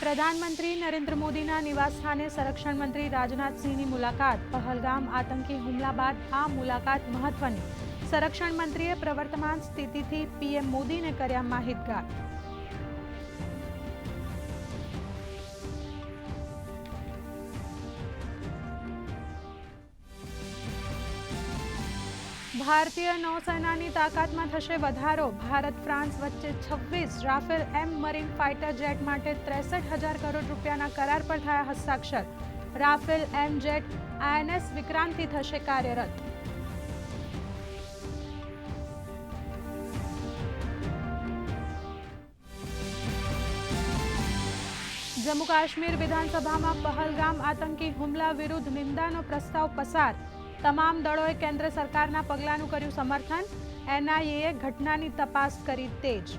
પ્રધાનમંત્રી નરેન્દ્ર મોદીના નિવાસસ્થાને સંરક્ષણ મંત્રી રાજનાથસિંહની મુલાકાત. પહલગામ આતંકી હુમલા બાદ આ મુલાકાત મહત્વની. સંરક્ષણ મંત્રીએ પ્રવર્તમાન સ્થિતિથી પીએમ મોદીને કર્યા માહિતગાર. ભારતીય નૌસેનાની તાકાતમાં થશે વધારો. ભારત, ફ્રાન્સ વચ્ચે છવ્વીસ. Rafale M marine fighter jet માટે ત્રેસઠ હજાર કરોડ રૂપિયાના કરાર પર થયા હસ્તાક્ષર. રાફેલ એમ જેટ આઈએનએસ વિક્રાંતિ થશે કાર્યરત. જમ્મુ કાશ્મીર વિધાનસભામાં પહલગામ આતંકી હુમલા વિરુદ્ધ નિંદાનો પ્રસ્તાવ પસાર. તમામ દળોએ કેન્દ્ર સરકારના પગલાંનું કર્યું સમર્થન. એનઆઈએ ઘટનાની તપાસ કરી તેજ.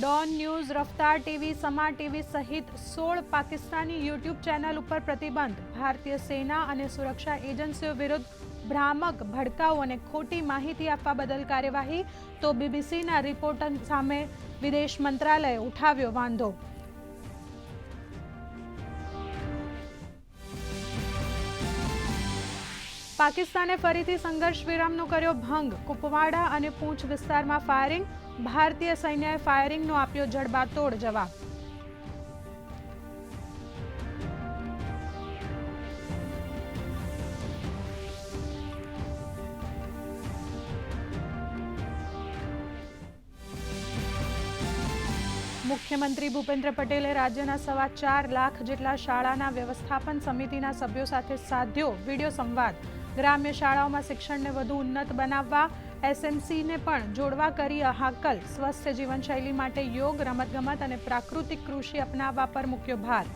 Dawn News, Raftaar TV Samaa TV સહિત સોળ પાકિસ્તાની યુટ્યુબ ચેનલ ઉપર પ્રતિબંધ. ભારતીય સેના અને સુરક્ષા એજન્સીઓ વિરુદ્ધ ભ્રામક ભડકાઉ અને ખોટી માહિતી આપવા બદલ કાર્યવાહી, તો બીબીસીના રિપોર્ટર સામે વિદેશ મંત્રાલયે ઉઠાવ્યો વાંધો. પાકિસ્તાને ફરીથી સંઘર્ષ વિરામનો કર્યો ભંગ. કુપવાડા અને પૂંછ વિસ્તારમાં ફાયરિંગ ભારતીય સૈન્યએ ફાયરિંગનો આપ્યો જડબાતોડ જવાબ. મુખ્યમંત્રી ભૂપેન્દ્ર પટેલે રાજ્યના સવા ચાર લાખ જેટલા શાળાના વ્યવસ્થાપન સમિતિના સભ્યો સાથે સાધ્યો વીડિયો સંવાદ. ગ્રામ્ય શાળાઓમાં શિક્ષણને વધુ ઉન્નત બનાવવા, એસએમસીને પણ જોડવા કરી હાકલ સ્વસ્થ જીવનશૈલી માટે યોગ, રમતગમત અને પ્રાકૃતિક કૃષિ અપનાવવા પર મૂક્યો ભાર.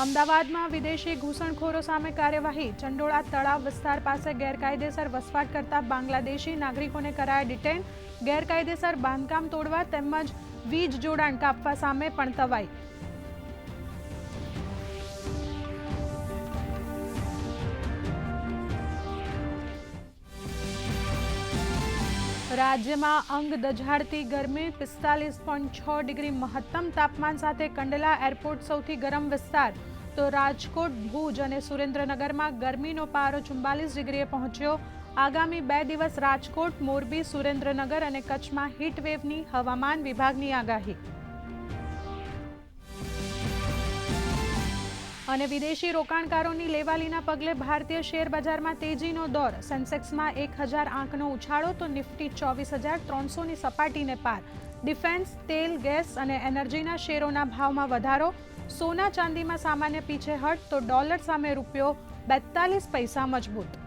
અમદાવાદમાં વિદેશી ઘૂસણખોરો સામે કાર્યવાહી. ચંડોળા તળાવ વિસ્તાર પાસે ગેરકાયદેસર વસવાટ કરતા બાંગ્લાદેશી નાગરિકોને કરાયા ડિટેન. ગેરકાયદેસર બાંધકામ તોડવા તેમજ વીજ જોડાણ કાપવા સામે પણ તવાઈ. રાજ્યમાં અંગ દઝાડતી ગરમી પિસ્તાલીસ પોઈન્ટ છ ડિગ્રી મહત્તમ તાપમાન સાથે કંડલા એરપોર્ટ સૌથી ગરમ વિસ્તાર. તો રાજકોટ, ભુજ અને સુરેન્દ્રનગરમાં ગરમીનો પારો ચુમ્બાલીસ ડિગ્રીએ પહોંચ્યો. આગામી બે દિવસ રાજકોટ, મોરબી, સુરેન્દ્રનગર અને કચ્છમાં હીટવેવની હવામાન વિભાગની આગાહી. અને વિદેશી રોકાણકારોની લેવાલીના પગલે ભારતીય શેર બજારમાં તેજીનો દોર. સેન્સેક્સમાં એક હજાર આંકનો ઉછાળો, તો નિફ્ટી ચોવીસ હજાર ત્રણસોની સપાટીને પાર. ડિફેન્સ, તેલ, ગેસ અને એનર્જીના શેરોના ભાવમાં વધારો. સોના ચાંદીમાં સામાન્ય પીછેહટ તો ડોલર સામે રૂપિયો બેતાલીસ પૈસા મજબૂત.